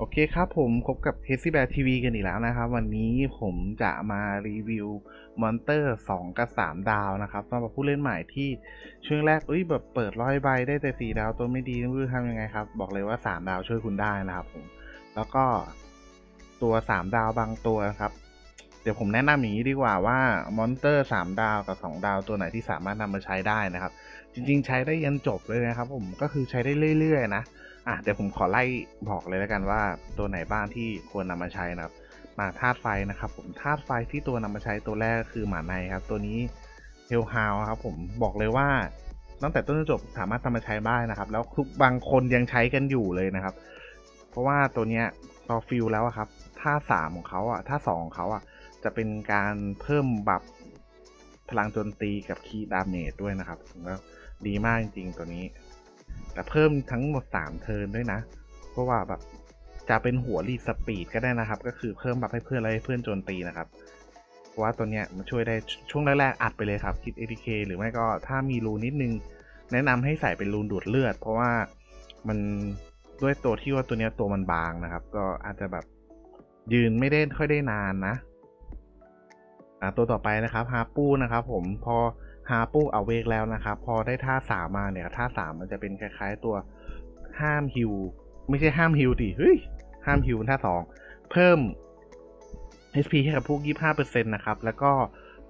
โอเคครับผมพบกับ h e s y Bear TV กันอีกแล้วนะครับ วันนี้ผมจะมารีวิวมอนเตอร์2กับ3 ดาวนะครับสำหรับผู้เล่นใหม่ที่ช่วงแรกเอ้ยแบบเปิดร้อยใบได้แต่ 4 ดาวตัวไม่ดีไม่รู้ทำยังไงครับ บอกเลยว่า 3 ดาวช่วยคุณได้นะครับผม แล้วก็ตัว 3 ดาวบางตัวนะครับ เดี๋ยวผมแนะนำอย่างนี้ดีกว่าว่ามอนเตอร์ 3 ดาวกับ 2 ดาวตัวไหนที่สามารถนำมาใช้ได้นะครับ จริง ๆ ใช้ได้ยันจบเลยนะครับ ผมก็คือใช้ได้เรื่อย ๆ นะ อะเดี๋ยวผมขอไล่บอกเลยแล้วกันว่าตัวไหนบ้างที่ควรนำมาใช้นะครับ มาธาตุไฟนะครับผมธาตุไฟที่ตัวนำมาใช้ตัวแรกคือหมาในครับ ตัวนี้เฮลฮาวครับผมบอกเลยว่าตั้งแต่ต้นจนจบสามารถนำมาใช้ได้นะครับ แล้วทุกบางคนยังใช้กันอยู่เลยนะครับ เพราะว่าตัวเนี้ยพอฟิลแล้วครับท่าสามของเขาอะท่าสองของเขาอะจะเป็นการเพิ่มบัฟพลังโจมตีกับคีดาเมจด้วยนะครับผมว่าดีมากจริงๆตัวนี้ แต่เพิ่มทั้งหมด 3 เทิร์นด้วยนะ เพราะว่าแบบจะเป็นหัวรีดสปีดก็ได้นะครับ ก็คือเพิ่มแบัฟให้เพื่อนแล้วให้เพื่อนโจมตีนะครับ เพราะว่าตัวเนี้ยมันช่วยได้ช่วงแรกๆอัดไปเลยครับ คิด ATK หรือไม่ก็ถ้ามีรูนิดนึง แนะนำให้ใส่เป็นรูนดูดเลือด เพราะว่ามันด้วยตัวที่ว่าตัวเนี้ยตัวมันบางนะครับ ก็อาจจะแบบยืนไม่ได้ค่อยได้นานนะอ่าตัวต่อไปนะครับฮาปูนะครับผมพอ ฮาปูเอาเวกแล้วนะครับ พอได้ท่าสามมาเนี่ยท่าสามมันจะเป็นคล้ายๆตัวห้ามฮิว ไม่ใช่ห้ามฮิวดิเฮ้ยห้ามฮิวท่าสองเพิ่ม HP ให้กับพวก 25%นะครับ แล้วก็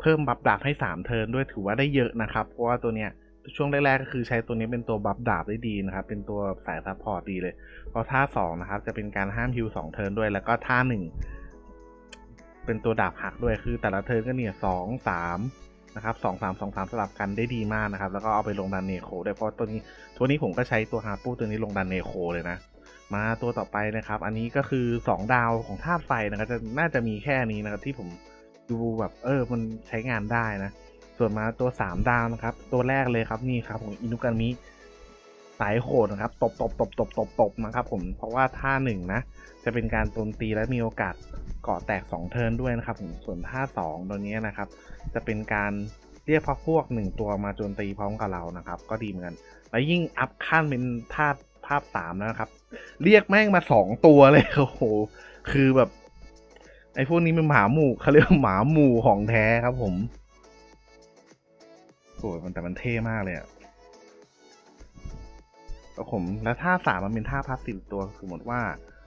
เพิ่มบัฟดาบให้ 3 เทิร์นด้วยถือว่าได้เยอะนะครับ เพราะว่าตัวเนี้ยช่วงแรกๆก็คือใช้ตัวนี้เป็นตัวบัฟดาบได้ดีนะครับ เป็นตัวสายซัพพอร์ตดีเลยพอท่า 2 นะครับ จะเป็นการห้ามฮิว2เทิร์นด้วย แล้วก็ท่า 1 เป็นตัวดาบหักด้วยคือแต่ละเทิร์นก็เนี่ยสองสาม นะครับสองสามสองสามสลับกันได้ดีมากนะครับ แล้วก็เอาไปลงดันเนโคด้วยเพราะตัวนี้ตัวนี้ผมก็ใช้ตัวฮาปูตัวนี้ลงดันเนโคเลยนะ มาตัวต่อไปนะครับ อันนี้ก็คือ 2 ดาวของธาตุไฟนะครับจะน่าจะมีแค่นี้นะครับที่ผมดูแบบเออมันใช้งานได้นะ ส่วนมาตัว 3 ดาวนะครับ ตัวแรกเลยครับนี่ครับของอินุกันมิ สายโหดนะครับตบตบตบตบตบตบนะครับผมเพราะว่าท่าหนึ่งนะจะเป็นการโจมตีและมีโอกาสเกาะแตก 2 เทิร์นด้วยนะครับผมส่วนท่า 2 ตัวนี้นะครับ จะเป็นการเรียกพักพวก 1 ตัวมาโจมตีพร้อมกับเรานะครับ ก็ดีเหมือนกัน แล้วยิ่งอัพขั้นเป็นธาภาพสามนะครับ เรียกแม่งมาสองตัวเลยโอ้โหคือแบบ ไอ้พวกนี้เป็นหมาหมู่เขาเรียกหมาหมู่ของแท้ครับผมโอ้ยมันแต่มันเท่มากเลยอะ แล้วผมแล้วท่าสามมันเป็นท่าพาสซีฟตัวสมมติว่า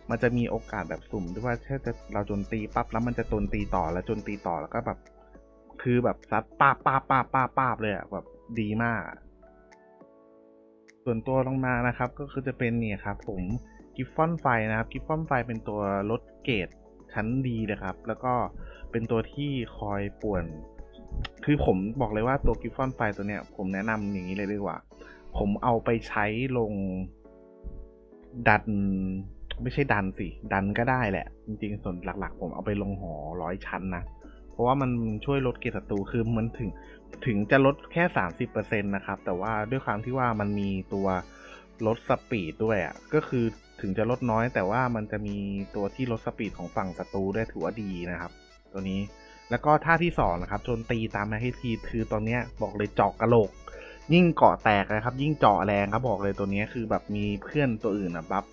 มันจะมีโอกาสแบบสุ่มด้วยว่าถ้าจะเราโจนตีปั๊บแล้วมันจะโจนตีต่อแล้วโจนตีต่อแล้วก็แบบ คือแบบซัดป้าป้าป้าป้าป้าเลยอะแบบดีมาก ส่วนตัวลงมานะครับ ก็คือจะเป็นเนี่ยครับ ผมกิฟฟอนไฟนะครับกิฟฟอนไฟเป็นตัวลดเกรดชั้นดีนะครับ แล้วก็เป็นตัวที่คอยป่วน คือผมบอกเลยว่าตัวกิฟฟอนไฟตัวเนี้ย ผมแนะนำอย่างนี้เลยดีกว่า ผมเอาไปใช้ลงดัน ไม่ใช่ดันสิ ดันก็ได้แหละ จริงๆ ส่วนหลัก ๆ ผมเอาไปลงหอร้อยชั้นนะ เพราะว่ามันช่วยลดเกรดศัตรูคือมันถึงถึงจะลดแค่ 30%นะครับ แต่ว่าด้วยความที่ว่ามันมีตัวลดสปีดด้วยอะก็คือถึงจะลดน้อย แต่ว่ามันจะมีตัวที่ลดสปีดของฝั่งศัตรูได้ถือว่าดีนะครับ ตัวนี้แล้วก็ท่าที่สองนะครับโจนตีตามมาให้ทีคือตอนเนี้ยบอกเลยเจาะกระโหลก ยิ่งเกาะแตกนะครับ ยิ่งเจาะแรงครับบอกเลยตัวนี้คือแบบมีเพื่อนตัวอื่นนะบัฟ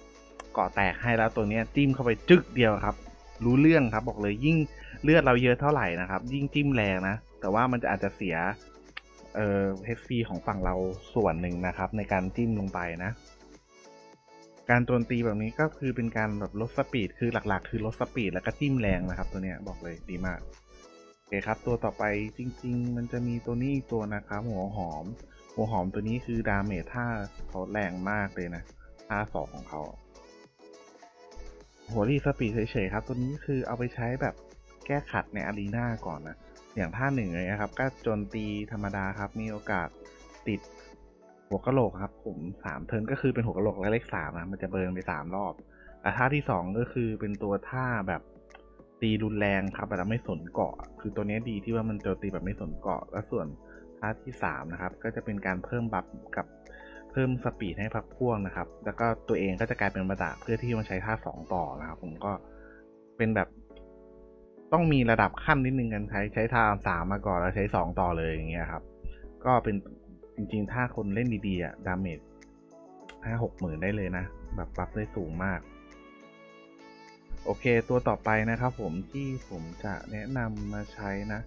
เกาะแตกให้แล้วตัวนี้จิ้มเข้าไปจึกเดียวครับ รู้เรื่องครับบอกเลยยิ่งเลือดเราเยอะเท่าไหร่นะครับ ยิ่งจิ้มแรงนะ แต่ว่ามันจะอาจจะเสียเอ่อ HP ของฝั่งเราส่วนหนึ่งนะครับ ในการจิ้มลงไปนะ การโจมตีแบบนี้ก็คือเป็นการแบบลดสปีดคือหลักๆ คือลดสปีดแล้วก็จิ้มแรงนะครับ ตัวเนี้ยบอกเลยดีมากโอเคครับ ตัวต่อไปจริง ๆ มันจะมีตัวนี้อีกตัวนะครับหัวหอม หัวหอมตัวนี้คือดาเมจท่าเขาแรงมากเลยนะท่าสองของเขาหัวรีสปีดเฉยๆครับ ตัวนี้คือเอาไปใช้แบบแก้ขัดในอารีนาก่อนนะ อย่างท่าหนึ่งเลยนะครับ ก็โจนตีธรรมดาครับ มีโอกาสติดหัวกะโหลกครับ ผมสามเทิร์นก็คือเป็นหัวกะโหลกและเลขสามนะมันจะเบิร์นไปสามรอบแต่ท่าที่สองก็คือเป็นตัวท่าแบบตีรุนแรงครับแบบไม่สนเกาะ คือตัวนี้ดีที่ว่ามันโจมตีแบบไม่สนเกาะ และส่วน ท่าที่สามนะครับก็จะเป็นการเพิ่มบัฟกับเพิ่มสปีดให้พักพ่วงนะครับ แล้วก็ตัวเองก็จะกลายเป็นมาดาเพื่อที่มาใช้ท่าสองต่อนะครับผมก็เป็นแบบ ต้องมีระดับขั้นนิดนึงกันใช้ใช้ท่าสามมาก่อนแล้วใช้สองต่อเลยอย่างเงี้ยครับ ก็เป็นจริงๆ ถ้าคนเล่นดีๆอะดาเมจห้าหกหมื่นได้เลยนะ แบบบัฟได้สูงมากโอเค ตัวต่อไปนะครับผมที่ผมจะแนะนำมาใช้นะ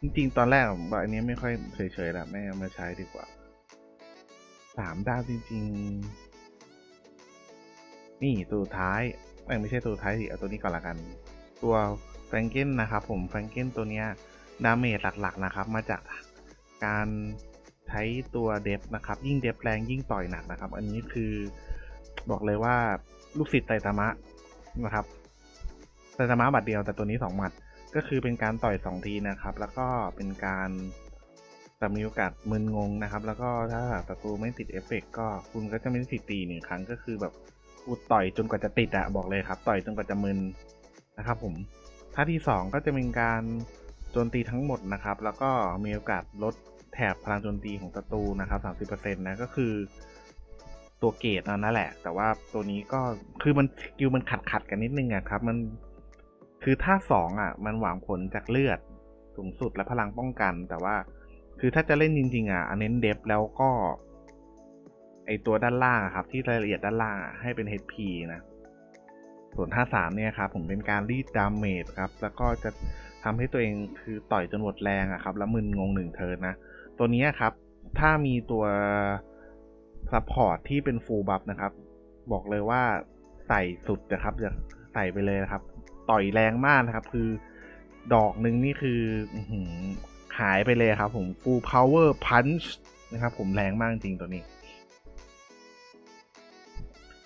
จริงๆ ตอนแรกผมว่าอันนี้ไม่ค่อยเฉยๆละไม่เอามาใช้ดีกว่า สามดาวจริง ๆ นี่ตัวท้ายเอ้ยไม่ใช่ตัวท้ายสิเอาตัวนี้ก่อนละกัน ตัวแฟรงเกนนะครับผมแฟรงเกนตัวเนี้ยดาเมจหลักๆนะครับ มาจากการใช้ตัวเดฟนะครับ ยิ่งเดฟแรงยิ่งต่อยหนักนะครับ อันนี้คือบอกเลยว่าลูกศิษย์ไตตามะนะครับไตตามะบัตรเดียวแต่ตัวนี้สองหมัด ก็คือเป็นการต่อยสองทีนะครับ แล้วก็เป็นการแต่มีโอกาสมึนงงนะครับ แล้วก็ถ้าศัตรูไม่ติดเอฟเฟกต์ก็คุณก็จะไม่ได้สิทธิ์ตีหนึ่งครั้งก็คือแบบกูต่อยจนกว่าจะติดอะบอกเลยครับ ต่อยจนกว่าจะมึนนะครับ ผมท่าที่สองก็จะเป็นการโจมตีทั้งหมดนะครับ แล้วก็มีโอกาสลดแถบพลังโจมตีของศัตรูนะครับสามสิบเปอร์เซ็นต์นะก็คือตัวเกตนั่นแหละ แต่ว่าตัวนี้ก็คือมันสกิลมันขัดขัดกันนิดนึงอะครับ มัน คือท่าสองอะ มันหวังผลจากเลือดสูงสุดและพลังป้องกัน แต่ว่า คือถ้าจะเล่นจริงๆอะเน้นเดฟแล้วก็ ไอตัวด้านล่างครับ ที่รายละเอียดด้านล่างให้เป็น HP นะ ส่วนท่าสามเนี่ยครับผมเป็นการรีดดาเมจครับ แล้วก็จะทำให้ตัวเองคือต่อยจนหมดแรงอะครับ แล้วมึนงงหนึ่งเทินนะ ตัวนี้ครับ ถ้ามีตัวซัพพอร์ตที่เป็นฟูลบัฟนะครับ บอกเลยว่าใส่สุดนะครับอย่าใส่ไปเลยนะครับ ต่อยแรงมากนะครับ คือดอกหนึ่งนี่คือหือหายไปเลยครับผม full power punch นะครับ ผมแรงมากจริงตัวนี้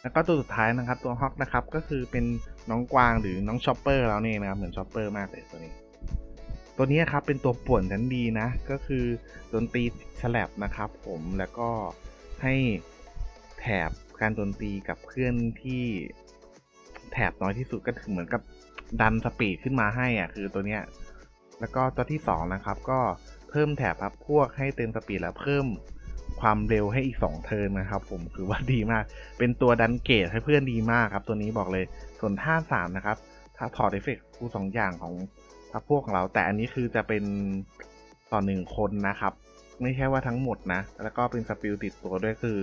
แล้วก็ตัวสุดท้ายนะครับ ตัวฮอกนะครับ ก็คือเป็นน้องกวางหรือน้องชอปเปอร์แล้วนี่นะครับ เหมือนชอปเปอร์มากเลยตัวนี้ ตัวนี้ครับเป็นตัวป่วนชั้นดีนะ ก็คือโจนตีฉลับนะครับ ผมแล้วก็ให้แถบการโจนตีกับเพื่อนที่แถบน้อยที่สุดก็ถึงเหมือนกับ ดันสปีดขึ้นมาให้อะคือตัวเนี้ยแล้วก็ตัวที่สองนะครับ ก็เพิ่มแถบพับพวกให้เต็มสปีดแล้วเพิ่มความเร็วให้อีกสองเทิร์นนะครับ ผมถือว่าดีมาก เป็นตัวดันเกตให้เพื่อนดีมากครับ ตัวนี้บอกเลยส่วนท่าสามนะครับ ถ้าถอดเอฟเฟกต์คูสองอย่างของพับพวกของเรา แต่อันนี้คือจะเป็นต่อหนึ่งคนนะครับ ไม่ใช่ว่าทั้งหมดนะ แล้วก็เป็นสปิลติดตัวด้วยคือ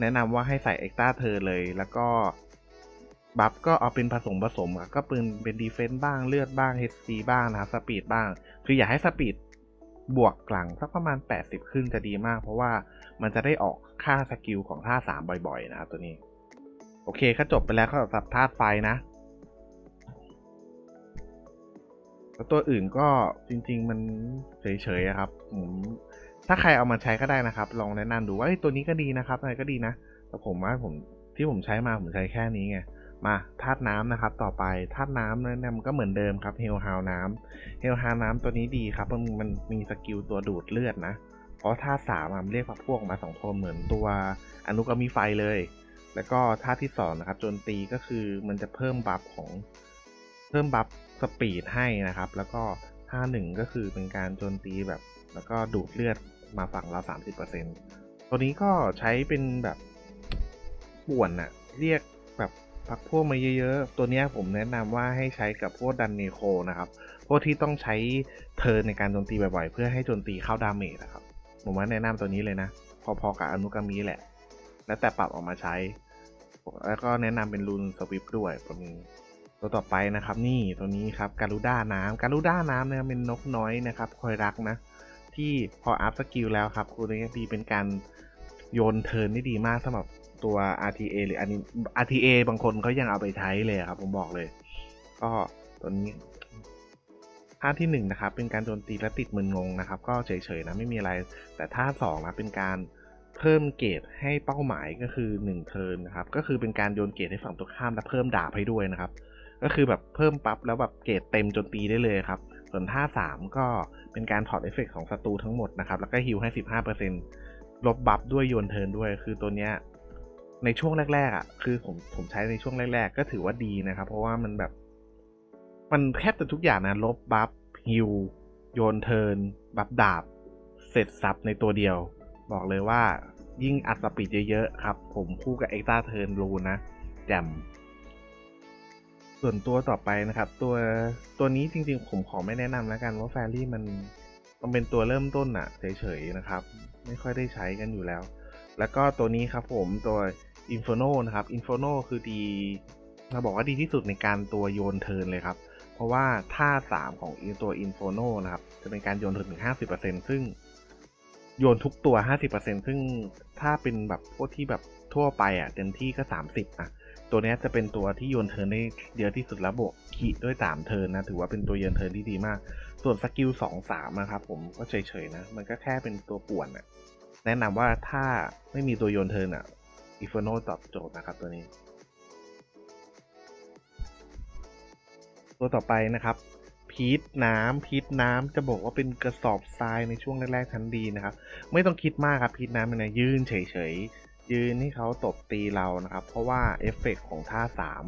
แนะนำว่าให้ใส่เอ็กซ์ต้าเธอเลย แล้วก็ บัฟก็เอาเป็นผสมผสมอะก็เป็นเป็นดีเฟนต์บ้างเลือดบ้าง HP บ้างนะครับสปีดบ้าง คืออย่าให้สปีดบวกกลางสักประมาณ 80 ขึ้นจะดีมาก เพราะว่ามันจะได้ออกค่าสกิลของท่า 3 บ่อยๆ นะครับตัวนี้ โอเคก็จบไปแล้วก็สับธาตุไฟนะแล้วตัวอื่นก็จริง ๆ มันเฉยๆครับผมถ้าใครเอามาใช้ก็ได้นะครับ ลองแนะนำดูว่าเอ้ตัวนี้ก็ดีนะครับอะไรก็ดีนะแต่ผมว่าผมที่ผมใช้มาผมใช้แค่นี้ไง มาธาตุน้ำนะครับต่อไปธาตุน้ำนั้นมันก็เหมือนเดิมครับเฮลฮาวน้ำเฮลฮาวน้ำตัวนี้ดีครับมันมันมีสกิลตัวดูดเลือดนะ เพราะธาตุสามมันเรียกพวกมาสองคนเหมือนตัวอนุกรมีไฟเลย แล้วก็ธาตุที่สองนะครับโจนตีก็คือมันจะเพิ่มบัฟของเพิ่มบัฟสปีดให้นะครับ แล้วก็ท่าหนึ่งก็คือเป็นการโจนตีแบบ แล้วก็ดูดเลือดมาฝั่งเราสามสิบเปอร์เซ็นตัวนี้ก็ใช้เป็นแบบป่วนอะเรียก พักพวกมาเยอะๆ ตัวนี้ผมแนะนำว่าให้ใช้กับพวกดันเนโคนะครับ พวกที่ต้องใช้เทิร์นในการโจมตีบ่อยๆ เพื่อให้โจมตีเข้าดาเมจนะครับ ผมว่าแนะนำตัวนี้เลยนะ พอๆกับอนุกรรมีแหละ แล้วแต่ปรับออกมาใช้ แล้วก็แนะนำเป็นรูนสวิปด้วยตัวนี้ ตัวต่อไปนะครับนี่ตัวนี้ครับการูด้าน้ำการูด้าน้ำเนี่ยเป็นนกน้อยนะครับ คอยรักนะ ที่พออัพสกิลแล้วครับคุณนี้ดีเป็นการโยนเทิร์นได้ดีมากสำหรับ ตัว RTA หรืออันนี้ RTA บางคนเขายังเอาไปใช้เลยครับ ผมบอกเลย ก็ตัวนี้ท่าที่หนึ่งนะครับเป็นการโจมตีและติดมึนงงนะครับ ก็เฉยๆนะไม่มีอะไร แต่ท่าสองนะเป็นการเพิ่มเกรดให้เป้าหมายก็คือ1เทิร์นนะครับก็คือเป็นการโยนเกรดให้ฝั่งตรงข้ามและเพิ่มดาบให้ด้วยนะครับ ก็คือแบบเพิ่มปั๊บแล้วแบบเกรดเต็มจนตีได้เลยครับ ส่วนท่าสามก็เป็นการถอดเอฟเฟกต์ของศัตรูทั้งหมดนะครับแล้วก็ฮิลให้ 15%ลบบัฟด้วยโยนเทิร์นด้วย คือตัวเนี้ย ในช่วงแรกๆอะคือผมผมใช้ในช่วงแรก ๆ ก็ถือว่าดีนะครับ เพราะว่ามันแบบ มันแทบจะทุกอย่างนะลบบัฟฮิลโยนเทิร์นบัฟดาบ เสร็จสับในตัวเดียว บอกเลยว่ายิ่งอัดสปีดเยอะๆครับ ผมคู่กับเอ็กซ์ตาเทิร์นรูนะแจมส่วนตัวต่อไปนะครับ ตัวตัวนี้จริงๆ ผมขอไม่แนะนำแล้วกันว่าแฟรี่มันมันเป็นตัวเริ่มต้นอะเฉยๆนะครับ ไม่ค่อยได้ใช้กันอยู่แล้ว แล้วก็ตัวนี้ครับผมตัว Inferno นะครับ Inferno คือดีเราบอกว่าดีที่สุดในการตัวโยนเทินเลยครับ เพราะว่าท่าสามของตัวอินโฟโนนะครับ จะเป็นการโยนเทิร์นถึง 50%ซึ่งโยนทุกตัว 50%ซึ่งถ้าเป็นแบบพวกที่แบบทั่วไปอะเต็มที่ก็ 30นะตัวนี้จะเป็นตัวที่โยนเทินได้เยอะที่สุดแล้วบวกขีด้วย 3 เทินนะ ถือว่าเป็นตัวโยนเทินที่ดีมาก ส่วนสกิล2 3นะครับผมก็เฉยๆนะ มันก็แค่เป็นตัวป่วนอะแนะนำว่าถ้าไม่มีตัวโยนเทินอะ อิฟโนตอบโจทย์นะครับตัวนี้ ตัวต่อไปนะครับพีทน้ำพีทน้ำจะบอกว่าเป็นกระสอบทรายในช่วงแรกๆชั้นดีนะครับ ไม่ต้องคิดมากครับพีทน้ำมันนะยืนเฉยๆ ยืนให้เขาตบตีเรานะครับ เพราะว่าเอฟเฟกของท่าสาม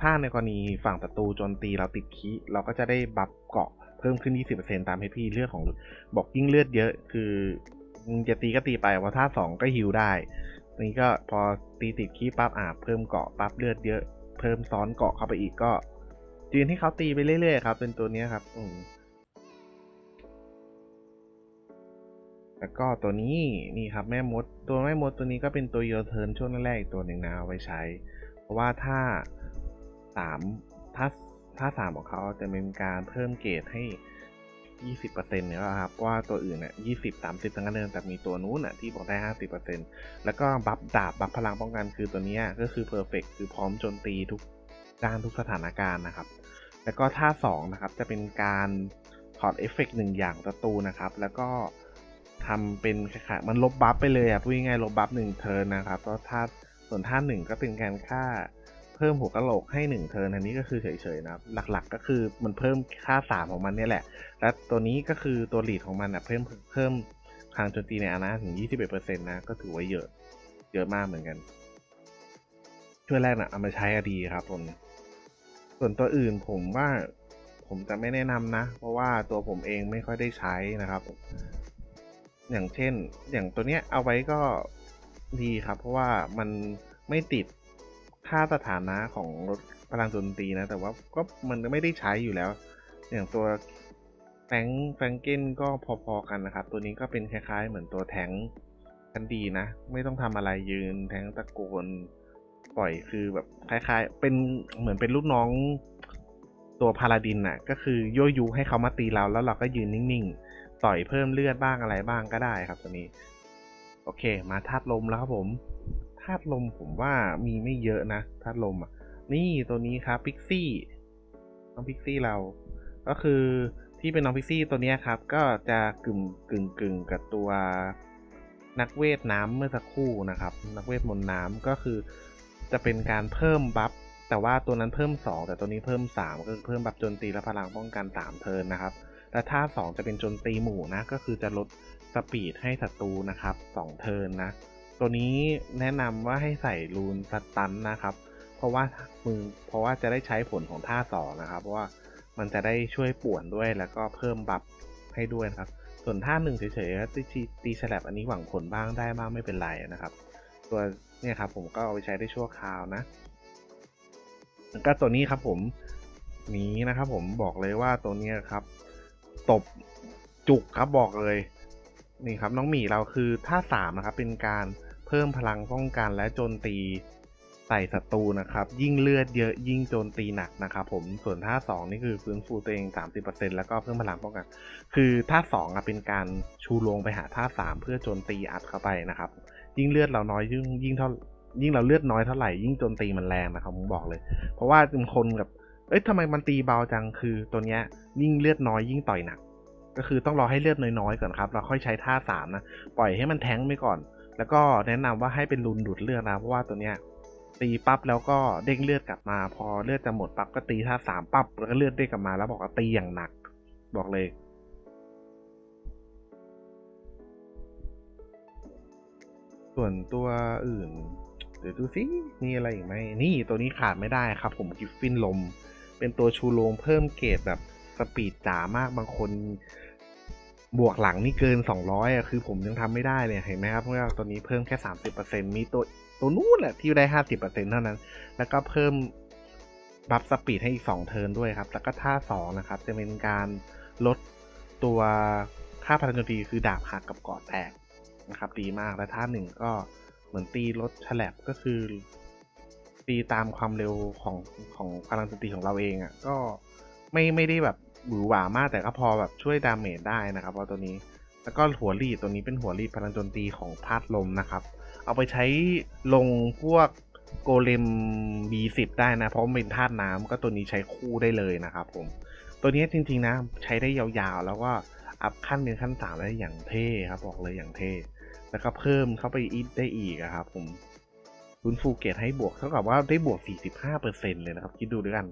ถ้าในกรณีฝั่งศัตรูโจนตีเราติดคีเราก็จะได้บัฟเกาะเพิ่มขึ้น 20%ตามให้พี่เลือดของบอกยิ่งเลือดเยอะ คือมึงจะตีก็ตีไปว่าท่าสองก็ฮิวได้ นี่ก็พอตีติดคีปั๊บอ่าเพิ่มเกาะปั๊บเลือดเยอะ เพิ่มซ้อนเกาะเข้าไปอีกก็ยืนให้เขาตีไปเรื่อยๆครับเป็นตัวนี้ครับ อืมแล้วก็ตัวนี้นี่ครับแม่มด ตัวแม่มดตัวนี้ก็เป็นตัวโยเทิร์นช่วงแรกๆตัวหนึ่งนะเอาไว้ใช้ เพราะว่าถ้าสามถ้าถ้าสามของเขาจะเป็นการเพิ่มเกรดให้ ยี่สิบเปอร์เซ็นต์เนี่ยครับว่าตัวอื่นเนี่ยยี่สิบสามสิบทั้งนั้นเลยแต่มีตัวนู้นอะที่บอกได้ห้าสิบเปอร์เซ็นต์แล้วก็บัฟดาบบัฟพลังป้องกันคือตัวนี้ก็คือเพอร์เฟกคือพร้อมโจมตีทุกด้านทุกสถานการณ์นะครับ แล้วก็ท่า2นะครับจะเป็นการถอดเอฟเฟกต์หนึ่งอย่างศัตรูนะครับ แล้วก็ทำเป็นคล้ายๆมันลบบัฟไปเลยอะพูดง่ายๆลบบัฟหนึ่งเทิร์นนะครับแล้วท่าส่วนท่าหนึ่งก็เป็นการค่า เพิ่มหัวกะโหลกให้หนึ่งเทิร์นอันนี้ก็คือเฉยๆนะครับ หลักๆก็คือมันเพิ่มค่าสามของมันเนี่ยแหละ และตัวนี้ก็คือตัวลีดของมันอะเพิ่มเพิ่มทางโจมตีในอาณาถึง 21%นะก็ถือว่าเยอะเยอะมากเหมือนกัน ช่วยแรกนะเอามาใช้อดีครับผมส่วนตัวอื่นผมว่าผมจะไม่แนะนำนะ เพราะว่าตัวผมเองไม่ค่อยได้ใช้นะครับ อย่างเช่น อย่างตัวเนี้ยเอาไว้ก็ดีครับ เพราะว่ามันไม่ติด ค่าสถานะของรถพลังโจมตีนะ แต่ว่าก็มันไม่ได้ใช้อยู่แล้ว อย่างตัวแฟงแฟงเกนก็พอๆกันนะครับ ตัวนี้ก็เป็นคล้ายๆ เหมือนตัวแทงกันดีนะ ไม่ต้องทำอะไรยืนแทงตะโกนปล่อยคือแบบคล้าย ๆ เป็นเหมือนเป็นลูกน้องตัวพาลาดินน่ะ ก็คือยั่วยุให้เขามาตีเราแล้วเราก็ยืนนิ่งๆ ต่อยเพิ่มเลือดบ้างอะไรบ้างก็ได้ครับตัวนี้ โอเค มาธาตุลมแล้วครับผม ธาตุลมผมว่ามีไม่เยอะนะธาตุลมอะ นี่ตัวนี้ครับพิกซี่น้องพิกซี่เรา ก็คือที่เป็นน้องพิกซี่ตัวนี้ครับ ก็จะกึ่งกึ่งกึ่งกับตัวนักเวทน้ำเมื่อสักครู่นะครับ นักเวทมนต์น้ำก็คือจะเป็นการเพิ่มบัฟแต่ว่าตัวนั้นเพิ่ม 2 แต่ตัวนี้เพิ่ม 3 ก็คือเพิ่มบัฟโจมตีและพลังป้องกัน3เทิร์นนะครับแต่ถ้า2จะเป็นโจมตีหมู่นะก็คือจะลดสปีดให้ศัตรูนะครับ2เทิร์นนะ ตัวนี้แนะนำว่าให้ใส่รูนสตันนะครับ เพราะว่ามือเพราะว่าจะได้ใช้ผลของท่าสองนะครับ เพราะว่ามันจะได้ช่วยป่วนด้วยแล้วก็เพิ่มบัฟให้ด้วยนะครับ ส่วนท่าหนึ่งเฉยๆตีตีฉลับอันนี้หวังผลบ้างได้บ้างไม่เป็นไรนะครับ ตัวเนี่ยครับผมก็เอาไปใช้ได้ชั่วคราวนะแล้วก็ตัวนี้ครับผมนี้นะครับ ผมบอกเลยว่าตัวนี้ครับ ตบจุกครับบอกเลยนี่ครับน้องหมีเราคือท่าสามนะครับเป็นการ เพิ่มพลังป้องกันและโจมตีใส่ศัตรูนะครับ ยิ่งเลือดเยอะยิ่งโจมตีหนักนะครับผมส่วนท่าสองนี่คือฟื้นฟูตัวเอง 30%แล้วก็เพิ่มพลังป้องกัน คือท่าสองเป็นการชูลงไปหาท่าสามเพื่อโจมตีอัดเข้าไปนะครับ ยิ่งเลือดเราน้อยยิ่งยิ่งเท่ายิ่งเราเลือดน้อยเท่าไหร่ยิ่งโจมตีมันแรงนะครับผมบอกเลย เพราะว่าบางคนแบบเอ้ยทำไมมันตีเบาจังคือตัวเนี้ยยิ่งเลือดน้อยยิ่งต่อยหนัก ก็คือต้องรอให้เลือดน้อยๆก่อนครับเราค่อยใช้ท่าสามนะปล่อยให้มันแทงไปก่อน แล้วก็แนะนำว่าให้เป็นรุนดูดเลือดนะเพราะว่าตัวเนี้ยตีปั๊บแล้วก็เด้งเลือดกลับมา พอเลือดจะหมดปั๊บก็ตีท่าสามปั๊บแล้วก็เลือดเด้งกลับมาแล้วบอกว่าตีอย่างหนัก บอกเลย ส่วนตัวอื่นเดี๋ยวดูสิมีอะไรอีกไหมนี่ตัวนี้ขาดไม่ได้ครับ ผมกิฟฟินลม เป็นตัวชูโรงเพิ่มเกรดแบบสปีดจ๋ามากบางคน บวกหลังนี่เกิน 200อะคือผมยังทำไม่ได้เลยเห็นไหมครับเพราะว่าตัวนี้เพิ่มแค่ 30%มีตัวตัวนู้นแหละที่ได้ 50%เท่านั้น แล้วก็เพิ่มบัฟสปีดให้อีก 2 เทิร์นด้วยครับ แล้วก็ท่า 2 นะครับ จะเป็นการลดตัวค่าพลังโจมตีคือดาบหักกับเกาะแตกนะครับ ดีมากและท่าหนึ่งก็เหมือนตีลดฉลับก็คือ ตีตามความเร็วของของพลังโจมตีของเราเองอะ่ะก็ไม่ไม่ได้แบบ หวือหวามากแต่ก็พอแบบช่วยดาเมจได้นะครับเพราะตัวนี้แล้วก็หัวรีดตัวนี้เป็นหัวรีดพลังโจมตีของธาตุลมนะครับ เอาไปใช้ลงพวกโกเลม B10 ได้นะ เพราะมันเป็นธาตุน้ำก็ตัวนี้ใช้คู่ได้เลยนะครับผม ตัวนี้จริงๆนะใช้ได้ยาวๆ แล้วก็อัพขั้นเป็นขั้นสามได้อย่างเท่ครับบอกเลยอย่างเท่ แล้วก็เพิ่มเข้าไปอีกได้อีกครับผมคุณฟูเกตให้บวกเท่ากับว่าได้บวก 45%เลยนะครับ คิดดูด้วยกัน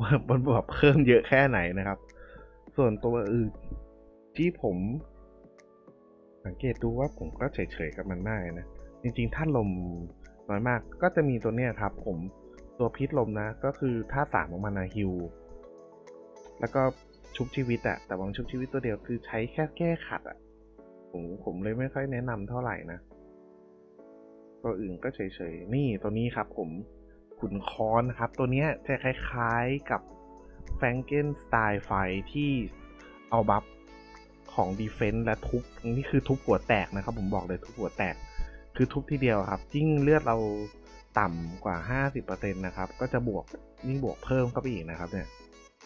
ว่ามันแบวกเพิ่มเยอะแค่ไหนนะครับ ส่วนตัวอื่นที่ผม สังเกตดูว่าผมก็เฉยๆกับมันมากนะ จริงๆ ถ้าลมน้อยมากก็จะมีตัวเนี้ยครับ ผมตัวพิษลมนะ ก็คือท่าสามของมันนะฮิว แล้วก็ชุบชีวิตอะแต่วางชุบชีวิตตัวเดียวคือใช้แค่แก้ขัดอะผมผมเลยไม่ค่อยแนะนำเท่าไหร่นะ ตัวอื่นก็เฉยๆ นี่ตัวนี้ครับผม ขุนค้อนครับ ตัวนี้จะคล้ายๆกับแฟงเกนสไตล์ไฟที่เอาบัฟของดีเฟนส์และทุบนี่คือทุบหัวแตกนะครับ ผมบอกเลยทุบหัวแตก คือทุบทีเดียวครับยิ่งเลือดเราต่ำกว่า 50%นะครับ ก็จะบวกยิ่งบวกเพิ่มเข้าไปอีกนะครับ เนี่ย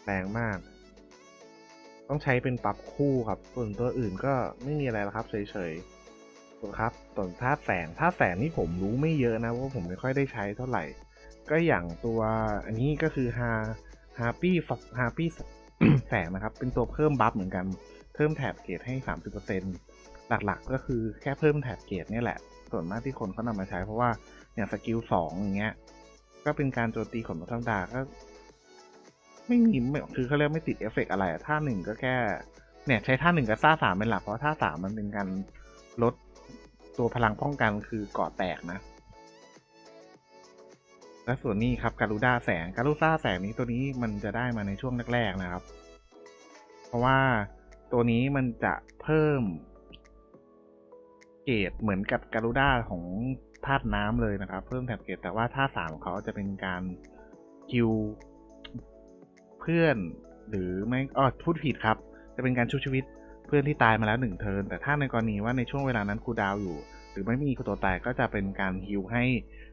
แรงมาก ต้องใช้เป็นปรับคู่ครับ ส่วนตัวอื่นก็ไม่มีอะไรแล้วครับ เฉยๆส่วครับส่วนธาตุแสงธาตุแสงนี่ผมรู้ไม่เยอะนะเพราะผมไม่ค่อยได้ใช้เท่าไหร่ ก็อย่างตัวอันนี้ก็คือฮาฮาปี้ฮาปี้แสงนะครับ เป็นตัวเพิ่มบัฟเหมือนกัน เพิ่มแถบเกรดให้ 30%หลักๆ ก็คือแค่เพิ่มแถบเกรดนี่แหละ ส่วนมากที่คนเขานำมาใช้เพราะว่าอย่างสกิลสองอย่างเงี้ย ก็เป็นการโจมตีของมนุษย์ธรรมดาก็ ไม่มีคือเขาเรียกไม่ติดเอฟเฟกต์อะไรท่าหนึ่งก็แค่ เนี่ย ใช้ท่าหนึ่งกับท่าสามเป็นหลักเพราะท่าสามมันเป็นการลดตัวพลังป้องกันคือกาะแตกนะ และส่วนนี้ครับการูด้าแสงการูด้าแสงนี้ตัวนี้มันจะได้มาในช่วงแรกๆนะครับ เพราะว่าตัวนี้มันจะเพิ่ม เกรดเหมือนกับการูด้าของธาตุน้ำเลยนะครับ เพิ่มแถบเกรดแต่ว่าท่าสามของเขาจะเป็นการคิวเพื่อนหรือไม่อ๋อพูดผิดครับ จะเป็นการชุบชีวิตเพื่อนที่ตายมาแล้วหนึ่งเทินแต่ถ้าในกรณีว่าในช่วงเวลานั้นคูดาวอยู่ หรือไม่มีตัวตายก็จะเป็นการฮิวให้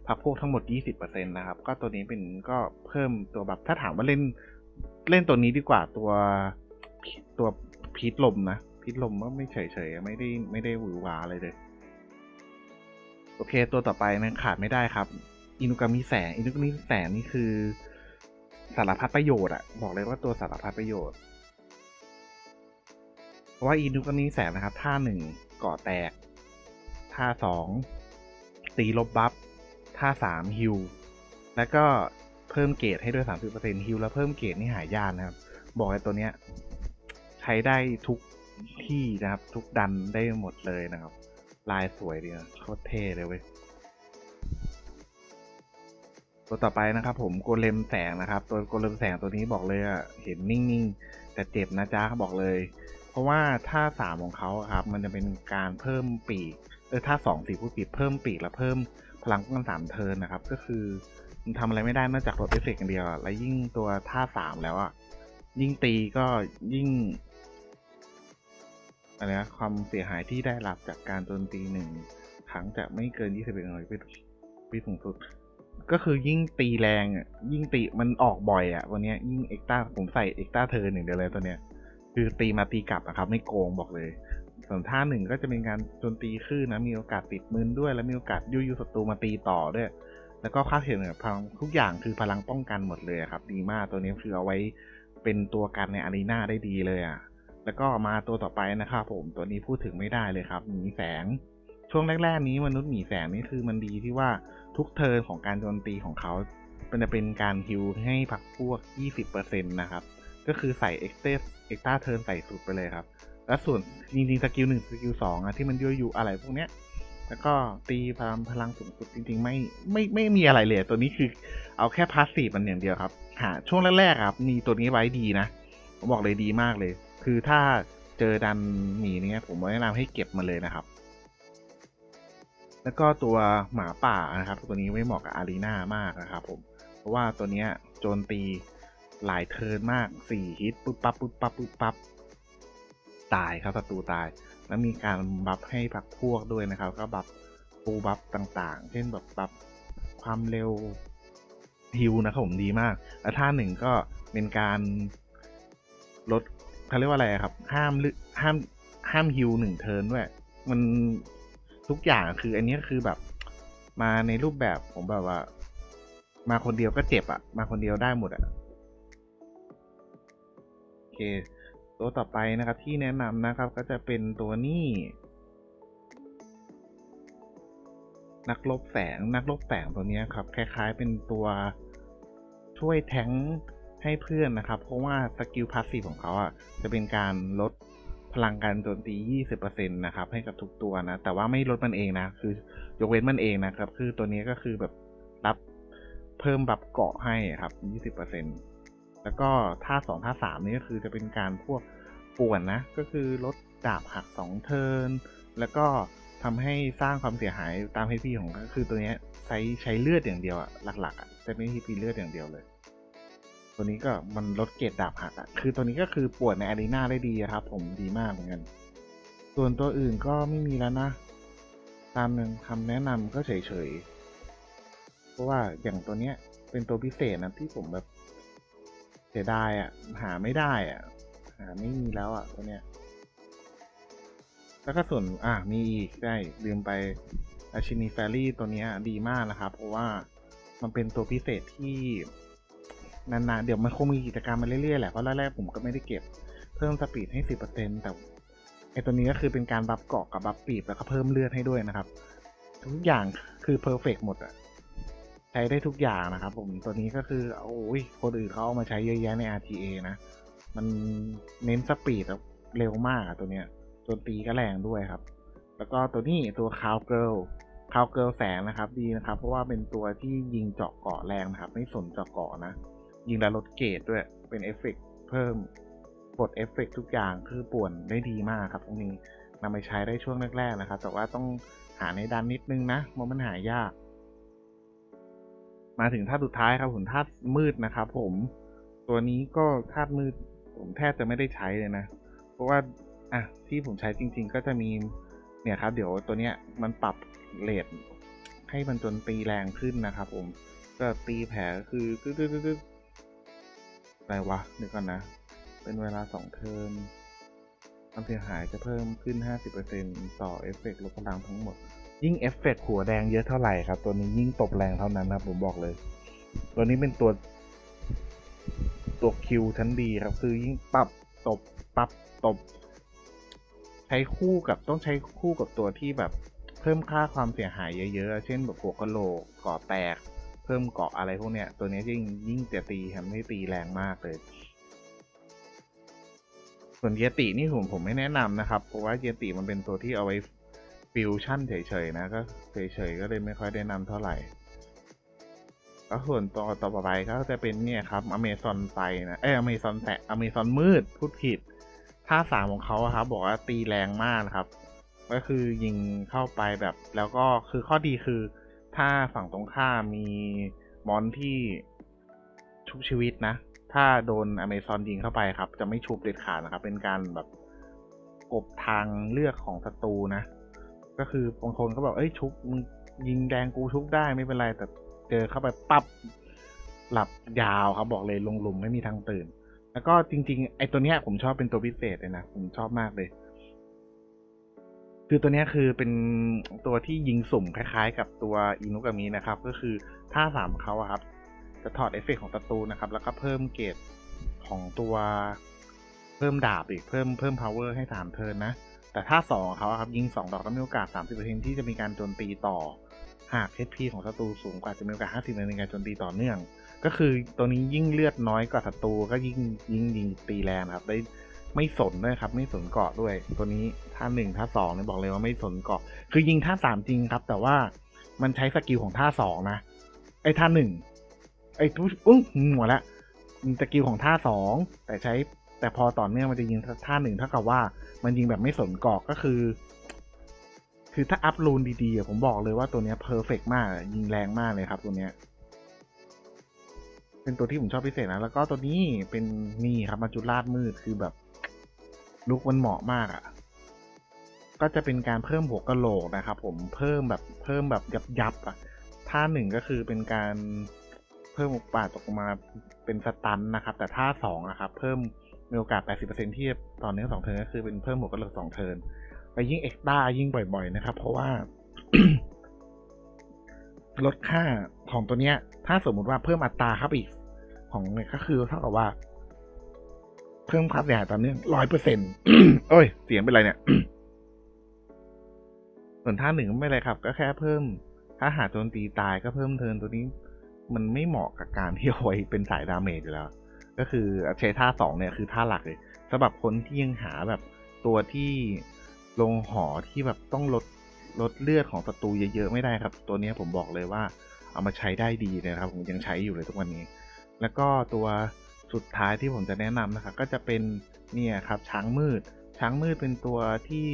พักพวกทั้งหมด 20%นะครับ ก็ตัวนี้เป็นก็เพิ่มตัวแบบถ้าถามว่าเล่นเล่นตัวนี้ดีกว่าตัวตัวพีทลมนะ พีทลมก็ไม่เฉยๆ ไม่ได้ไม่ได้หวือหวาอะไรเลย โอเค ตัวต่อไปนะขาดไม่ได้ครับ อินุกามิแสงอินุกามิแสงนี่คือสารพัดประโยชน์อะบอกเลยว่าตัวสารพัดประโยชน์ เพราะว่าอินุกามิแสงนะครับ ท่าหนึ่งก่อแตก ท่าสองตีลบบัฟท่าสามฮิวแล้วก็เพิ่มเกรดให้ด้วย 30%ฮิวแล้วเพิ่มเกรดนี่หายากนะครับ บอกเลยตัวเนี้ย ใช้ได้ทุกที่นะครับ ทุกดันได้หมดเลยนะครับ ลายสวยดีนะโคตรเท่เลยเว้ยตัวต่อไปนะครับ ผมโกเลมแสงนะครับ ตัวโกเลมแสงตัวนี้บอกเลยอะเห็นนิ่งๆ แต่เจ็บนะจ๊ะบอกเลย เพราะว่าท่าสามของเขาครับ มันจะเป็นการเพิ่มปีก เออท่าสองสี่ผู้ปีกเพิ่มปีกและเพิ่มพลังป้องกันสามเทินนะครับ ก็คือมันทำอะไรไม่ได้นอกจากลดเอฟเฟกต์อย่างเดียว และยิ่งตัวท่าสามแล้วอะยิ่งตีก็ยิ่งอะไรนะความเสียหายที่ได้รับจากการโจมตีหนึ่งครั้งจะไม่เกิน21หน่วยวิสูงสุด ก็คือยิ่งตีแรงอะยิ่งตีมันออกบ่อยอะวันนี้ยิ่งเอ็กต้าผมใส่เอ็กต้าเทินหนึ่งเดียวเลยตัวเนี้ย คือตีมาตีกลับนะครับ ไม่โกงบอกเลย ส่วนท่าหนึ่งก็จะเป็นการโจมตีคลื่นนะมีโอกาสติดมืนด้วย และมีโอกาสยุยยุศัตรูมาตีต่อด้วย แล้วก็ค่าเห็นเนี่ยพลังทุกอย่างคือพลังป้องกันหมดเลยครับ ดีมากตัวนี้คือเอาไว้เป็นตัวกันในอารีนาได้ดีเลยอะแล้วก็มาตัวต่อไปนะครับผมตัวนี้พูดถึงไม่ได้เลยครับหมีแสง ช่วงแรก ๆ นี้มนุษย์หมีแสงนี่คือมันดีที่ว่าทุกเทิร์นของการโจมตีของเขามันจะเป็นการฮิวให้ผักพวก 20%นะครับ ก็คือใส่เอ็กเตสเอ็กต้าเทิร์นใส่สุดไปเลยครับ แล้วส่วนจริงๆสกิลหนึ่งสกิลสองอะที่มันยั่วยุอะไรพวกเนี้ย แล้วก็ตีพลังพลังสูงสุดจริง ๆ ไม่ไม่ไม่มีอะไรเลยตัวนี้คือเอาแค่พาสซีฟมันอย่างเดียวครับหาช่วงแรกๆครับ มีตัวนี้ไว้ดีนะผมบอกเลยดีมากเลย คือถ้าเจอดันหมีเนี้ยผมแนะนำให้เก็บมันเลยนะครับ แล้วก็ตัวหมาป่านะครับ ตัวนี้ไม่เหมาะกับอารีนามากนะครับผมเพราะว่าตัวเนี้ยโจมตีหลายเทิร์นมากสี่ฮิตปุ๊บปั๊บปุ๊บปั๊บปุ๊บปั๊บ ตายครับศัตรูตาย แล้วมีการบัฟให้พักพวกด้วยนะครับ ก็บัฟปูบัฟต่างๆ เช่นแบบบัฟความเร็วฮิวนะครับผมดีมาก แล้วท่าหนึ่งก็เป็นการลดเขาเรียกว่าอะไรครับ ห้ามลึห้ามห้ามฮิวหนึ่งเทิร์นด้วย มันทุกอย่างคือ อันนี้คือแบบมาในรูปแบบผมแบบว่า มาคนเดียวก็เจ็บอะมาคนเดียวได้หมดอะโอเค ตัวต่อไปนะครับที่แนะนำนะครับก็จะเป็นตัวนี้ นักลบแสงนักลบแสงตัวนี้ครับคล้ายๆเป็นตัวช่วยแทงให้เพื่อนนะครับ เพราะว่าสกิลพาสซีฟของเขาอะจะเป็นการลดพลังการโจมตี 20%นะครับ ให้กับทุกตัวนะ แต่ว่าไม่ลดมันเองนะ คือยกเว้นมันเองนะครับ คือตัวนี้ก็คือแบบรับเพิ่มบับเกาะให้ครับ 20% แล้วก็ท่า2ท่า3นี่ก็คือจะเป็นการพวกป่วนนะ ก็คือลดดาบหัก2เทินแล้วก็ทำให้สร้างความเสียหายตามให้พี่ของก็คือตัวนี้ใช้ใช้เลือดอย่างเดียวอะหลักๆอะจะไม่ให้พีเลือดอย่างเดียวเลย ตัวนี้ก็มันลดเกรดดาบหักอะคือตัวนี้ก็คือปวดในอารีนาได้ดีครับ ผมดีมากเหมือนกัน ส่วนตัวอื่นก็ไม่มีแล้วนะ ตามหนึ่งคำแนะนำก็เฉยๆ เพราะว่าอย่างตัวเนี้ยเป็นตัวพิเศษนะที่ผมแบบ สียดายอะหาไม่ได้อะ หาไม่มีแล้วอะตัวเนี้ย แล้วก็ส่วนอะมีอีกได้ลืมไปอาชินีแฟรี่ตัวเนี้ยดีมากนะครับ เพราะว่ามันเป็นตัวพิเศษที่นานๆ เดี๋ยวมันคงมีกิจกรรมมาเรื่อยๆ แหละ เพราะแรกๆผมก็ไม่ได้เก็บเพิ่มสปีดให้ 10%แต่ไอตัวนี้ก็คือเป็นการบัฟเกาะกับบัฟปีบแล้วก็เพิ่มเลือดให้ด้วยนะครับ ทุกอย่างคือเพอร์เฟกหมดอะ ใช้ได้ทุกอย่างนะครับผมตัวนี้ก็คือโอ้ยคนอื่นเขาเอามาใช้เยอะแยะใน RTA นะ มันเน้นสปีดแบบเร็วมากอะตัวเนี้ยโจมตีก็แรงด้วยครับ แล้วก็ตัวนี้ตัวคาวเกิลคาวเกิลแสงนะครับดีนะครับ เพราะว่าเป็นตัวที่ยิงเจาะเกาะแรงนะครับ ไม่สนเจาะเกาะนะ ยิงแล้วลดเกรดด้วยเป็นเอฟเฟกต์เพิ่มกดเอฟเฟกต์ทุกอย่างคือป่วนได้ดีมากครับตรงนี้นำไปใช้ได้ช่วงแรกๆนะครับ แต่ว่าต้องหาในดันนิดนึงนะเพราะมันหายาก มาถึงท่าสุดท้ายครับผมท่ามืดนะครับ ผมตัวนี้ก็ท่ามืด ผมแทบจะไม่ได้ใช้เลยนะ เพราะว่าอะที่ผมใช้จริง ๆ ก็จะมีเนี่ยครับ เดี๋ยวตัวเนี้ยมันปรับเลทให้มันจนตีแรงขึ้นนะครับ ผมก็ตีแผลคือตึ๊ดตึ๊ดตึ๊ดอะไรวะเดี๋ยวก่อนนะ เป็นเวลาสองเทิร์นความเสียหายจะเพิ่มขึ้น 50%ต่อเอฟเฟกต์ลดพลังทั้งหมด ยิ่งเอฟเฟกต์หัวแดงเยอะเท่าไหร่ครับ ตัวนี้ยิ่งตบแรงเท่านั้นนะครับผมบอกเลย ตัวนี้เป็นตัวตัวคิวชั้นดีครับ คือยิ่งปรับตบปรับตบ ใช้คู่กับต้องใช้คู่กับตัวที่แบบเพิ่มค่าความเสียหายเยอะๆ เช่นแบบหัวกะโหลกเกาะแตก เพิ่มเกาะอะไรพวกเนี้ย ตัวนี้ยิ่งยิ่งจะตีทำให้ตีแรงมากเลย ส่วนเยตินี่ผมผมไม่แนะนำนะครับ เพราะว่าเยติมันเป็นตัวที่เอาไว้ ฟิวชั่นเฉยๆนะก็เฉยๆก็เลยไม่ค่อยได้นำเท่าไหร่แล้วส่วนต่อต่อไปก็จะเป็นเนี่ยครับอเมซอนไฟนะเอ้ยอเมซอนแตะอเมซอนมืดพูดผิดท่าสามของเขาครับ บอกว่าตีแรงมากนะครับ ก็คือยิงเข้าไปแบบ แล้วก็คือข้อดีคือ ถ้าฝั่งตรงข้ามมีมอนที่ชุบชีวิตนะ ถ้าโดนอเมซอนยิงเข้าไปครับ จะไม่ชุบเด็ดขาดนะครับ เป็นการแบบกบทางเลือกของศัตรูนะ ก็คือบางคนก็บอกเอ้ยชุบมึงยิงแดงกูชุบได้ไม่เป็นไร แต่เจอเข้าไปปั๊บหลับยาวครับบอกเลยลงหลุมไม่มีทางตื่น แล้วก็จริง ๆ ไอ้ตัวเนี้ยผมชอบเป็นตัวพิเศษเลยนะ ผมชอบมากเลย คือตัวเนี้ยคือเป็นตัวที่ยิงสุ่มคล้าย ๆ กับตัวอินุกามินะครับ ก็คือท่าสามเขาอะครับ จะถอดเอฟเฟกต์ของศัตรูนะครับ แล้วก็เพิ่มเกรดของตัวเพิ่มดาบอีกเพิ่มเพิ่ม power ให้สามเทินนะ แต่ท่าสองของเขาครับยิงสองดอกก็มีโอกาส 30%ที่จะมีการโจมตีต่อ หาก HP ของศัตรูสูงกว่าจะมีโอกาส 50%ในการโจมตีต่อเนื่อง ก็คือตัวนี้ยิ่งเลือดน้อยกว่าศัตรูก็ยิ่งยิ่งยิงตีแรงครับได้ไม่สนด้วยครับ ไม่สนเกาะด้วย ตัวนี้ท่าหนึ่งท่าสองเนี่ยบอกเลยว่าไม่สนเกาะ คือยิงท่าสามจริงครับ แต่ว่ามันใช้สกิลของท่าสองนะไอ้ท่าหนึ่งไอ้ปุ๊บอุ้งหัวละมีสกิลของท่าสองแต่ใช้แต่พอต่อเนื่องมันจะยิงท่าหนึ่งเท่ากับว่า มันยิงแบบไม่สนกาะก็คือ คือถ้าอัพรูนดีๆผมบอกเลยว่าตัวเนี้ยเพอร์เฟกมาก ยิงแรงมากเลยครับตัวเนี้ย เป็นตัวที่ผมชอบพิเศษนะ แล้วก็ตัวนี้เป็นนี่ครับมาจุลาดมืดคือแบบลุกมันเหมาะมากอะ่ะ ก็จะเป็นการเพิ่มหัวกะโหลกนะครับผมเพิ่มแบบเพิ่มแบบยับยับๆอะท่าหนึ่งก็คือเป็นการเพิ่มโอกาสตกมาเป็นสตันนะครับ แต่ถ้าสองนะครับ เพิ่ม มีโอกาส 80%ที่ตอนนี้สองเทิร์นก็คือเป็นเพิ่มหัวกระโหลกสองเทิร์นไปยิ่งเอ็กซ์ต้ายิ่งบ่อย ๆ นะครับ เพราะว่า ลดค่าของตัวเนี้ย ถ้าสมมุติว่าเพิ่มอัตราครับอีกของเนี่ยก็คือเท่ากับว่า เพิ่มค่าเสียหายต่อเนื่องร้อยเปอร์เซ็นต์โอ้ย เสียงเป็นไรเนี่ย ส่วนท่าหนึ่งไม่เป็นไรครับ ก็แค่เพิ่ม ถ้าหาโจมตีตายก็เพิ่มเทิร์นตัวนี้ มันไม่เหมาะกับการที่เอาไว้เป็นสายดาเมจอยู่แล้ว ก็คือใช้ท่าสองเนี่ยคือท่าหลักเลยสำหรับคนที่ยังหาแบบตัวที่ลงหอที่แบบต้องลดลดเลือดของศัตรูเยอะๆไม่ได้ครับ ตัวนี้ผมบอกเลยว่าเอามาใช้ได้ดีนะครับ ผมยังใช้อยู่เลยทุกวันนี้ แล้วก็ตัวสุดท้ายที่ผมจะแนะนำนะครับก็จะเป็นเนี่ยครับช้างมืด ช้างมืดเป็นตัวที่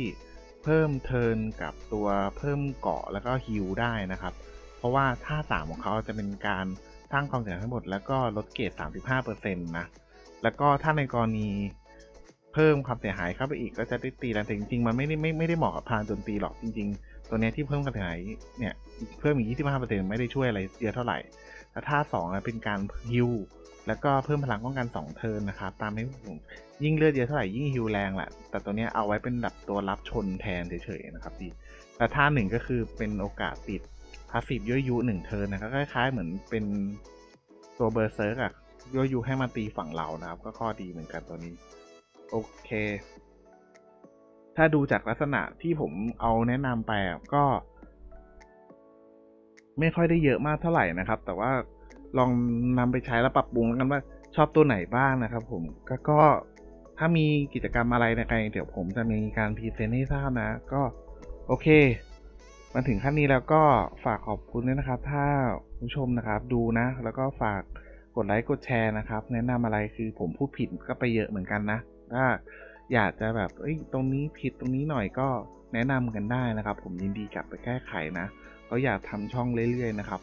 เพิ่มเทินกับตัวเพิ่มเกาะแล้วก็ฮิลได้นะครับ เพราะว่าท่าสามของเขาจะเป็นการ สร้างความเสียหายทั้งหมดแล้วก็ลดเกรด35%นะแล้วก็ถ้าในกรณีเพิ่มความเสียหายเข้าไปอีกก็จะได้ตีแรงแต่จริงๆมันไม่ได้ไม่ไม่ได้เหมาะกับพานโจมตีหรอกจริง ๆ ตัวเนี้ยที่เพิ่มความเสียหายเนี่ยเพิ่มอีก 25%ไม่ได้ช่วยอะไรเยอะเท่าไหร่แต่ท่าสองเป็นการฮิลแล้วก็เพิ่มพลังป้องกัน2เทิร์นนะครับตามให้ผมยิ่งเลือดเยอะเท่าไหร่ยิ่งฮิลแรงแหละแต่ตัวเนี้ยเอาไว้เป็นแบบตัวรับชนแทนเฉยๆนะครับดีแต่ท่าหนึ่งก็คือเป็นโอกาสติดาสซีฟยั่วยุหนึ่งเทิร์นนะครับคล้ายๆ เหมือนเป็นตัวเบอร์เซิร์กอะยั่วยุให้มาตีฝั่งเรานะครับ ก็ข้อดีเหมือนกันตัวนี้ โอเค ถ้าดูจากลักษณะที่ผมเอาแนะนำไปอะก็ ไม่ค่อยได้เยอะมากเท่าไหร่นะครับ แต่ว่าลองนำไปใช้แล้วปรับปรุงกันว่าชอบตัวไหนบ้างนะครับ ผมก็ก็ถ้ามีกิจกรรมอะไรในใครเดี๋ยวผมจะมีการพรีเซนต์ให้ทราบนะ ก็โอเค มาถึงขั้นนี้แล้วก็ฝากขอบคุณด้วยนะครับ ถ้าผู้ชมนะครับดูนะ แล้วก็ฝากกดไลค์กดแชร์นะครับ แนะนำอะไรคือผมพูดผิดก็ไปเยอะเหมือนกันนะถ้าอยากจะแบบเอ้ยตรงนี้ผิดตรงนี้หน่อยก็แนะนำกันได้นะครับ ผมยินดีกลับไปแก้ไขนะเพราะอยากทำช่องเรื่อยๆนะครับ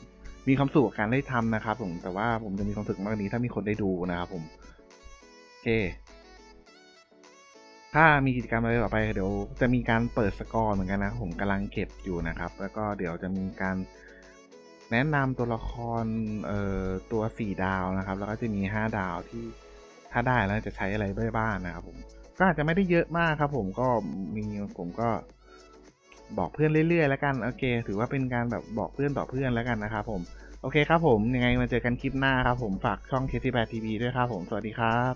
มีความสุขกับการได้ทำนะครับ ผมแต่ว่าผมจะมีความสุขมากกว่านี้ถ้ามีคนได้ดูนะครับผมโอเค ถ้ามีกิจกรรมอะไรต่อไปเดี๋ยวจะมีการเปิดสกอร์เหมือนกันนะ ผมกำลังเก็บอยู่นะครับ แล้วก็เดี๋ยวจะมีการแนะนำตัวละครเอ่อตัวสี่ดาวนะครับ แล้วก็จะมีห้าดาวที่ถ้าได้แล้วจะใช้อะไรได้บ้างนะครับผมก็อาจจะไม่ได้เยอะมากครับ ผมก็มีผมก็บอกเพื่อนเรื่อยๆแล้วกันโอเค ถือว่าเป็นการแบบบอกเพื่อนต่อเพื่อนแล้วกันนะครับผมโอเคครับผมยังไงมาเจอกันคลิปหน้าครับผมฝากช่องเคทีแบทีวีด้วยครับผม สวัสดีครับ